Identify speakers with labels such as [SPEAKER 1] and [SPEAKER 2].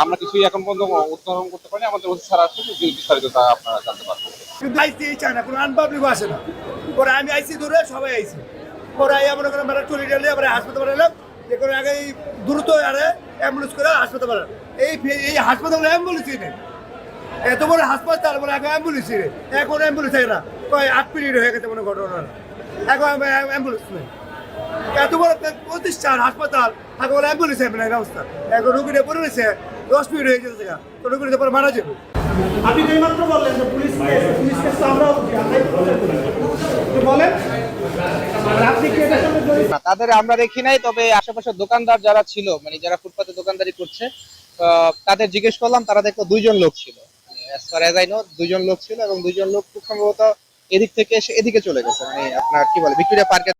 [SPEAKER 1] আমরা কিছুই এখন পর্যন্ত উদ্ধারণ করতে পারিনি আমাদের ওষুধ ছাড়া আছে বিস্তারিত তা আপনারা জানতে পারবেন।
[SPEAKER 2] আইসি কোনো আনপাবলিক আসে না। ওরা আমি আইসি ধরে সবাই আইসি। পরে আমরা চলে গেলে আমরা হাসপাতালে এলাম। যে কোনো আগে দ্রুত আরে অ্যাম্বুলেন্স করে হাসপাতাল। এই এই হাসপাতালে অ্যাম্বুলেন্স নেই এত বড় হাসপাতাল, বলে এখন অ্যাম্বুলেন্স নেই এখন অ্যাম্বুলেন্স থাকে না কয়, আট মিনিট হয়ে গেছে কোনো ঘটনা এখন অ্যাম্বুলেন্স নেই। এত বড় প্রতিষ্ঠান, হাসপাতাল, এখন বলে অ্যাম্বুলেন্স না ব্যবস্থা। এখন রুগীটা পড়ে রয়েছে দশ মিনিট হয়ে গেছে তো রুগীটা পরে মারা যাবে।
[SPEAKER 3] আপনি তো এইমাত্র বললেন যে পুলিশ কেস পুলিশ কেস তো আমরাও করি। বলেন
[SPEAKER 4] তাদের আমরা দেখি নাই তবে আশেপাশের দোকানদার যারা ছিল মানে যারা ফুটপাতে দোকানদারি করছে আহ, তাদের জিজ্ঞেস করলাম তারা দেখল দুইজন লোক ছিল। অ্যাজ ফার আই নো দুইজন লোক ছিল এবং দুইজন লোক খুব সম্ভবত এদিক থেকে এসে এদিকে চলে গেছে। মানে আপনার কি বলে ভিক্টোরিয়া পার্কের